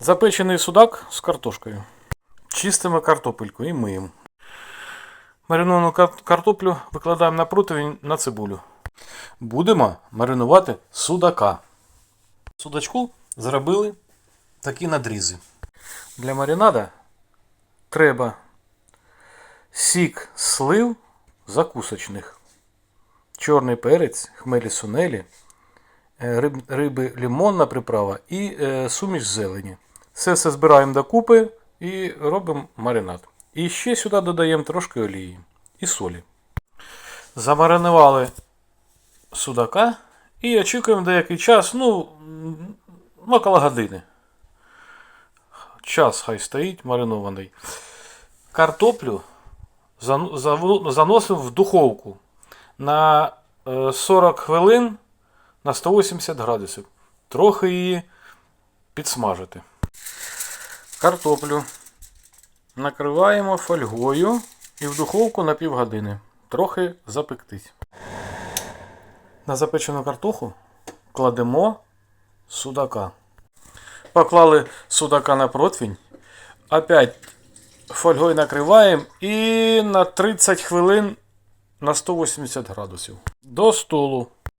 Запечений судак з картошкою. Чистимо картопельку і миємо. Мариновану картоплю викладаємо на противень на цибулю. Будемо маринувати судака. Судачку зробили такі надрізи. Для маринада треба сік слив закусочних, чорний перець, хмелі сунелі, е, риби лимонна приправа і е, суміш зелені. Все це збираємо докупи і робимо маринад. І ще сюди додаємо трошки олії і солі. Замаринували судака і очікуємо деякий час, ну, около години. Час хай стоїть маринований. Картоплю зан- заносимо в духовку на е, 40 хвилин на 180 градусів. Трохи її підсмажити. Картоплю накриваємо фольгою і в духовку на півгодини. Трохи запектись. На запечену картоху кладемо судака. Поклали судака на противень. Опять фольгою накриваємо і на 30 хвилин на 180 градусів. До столу.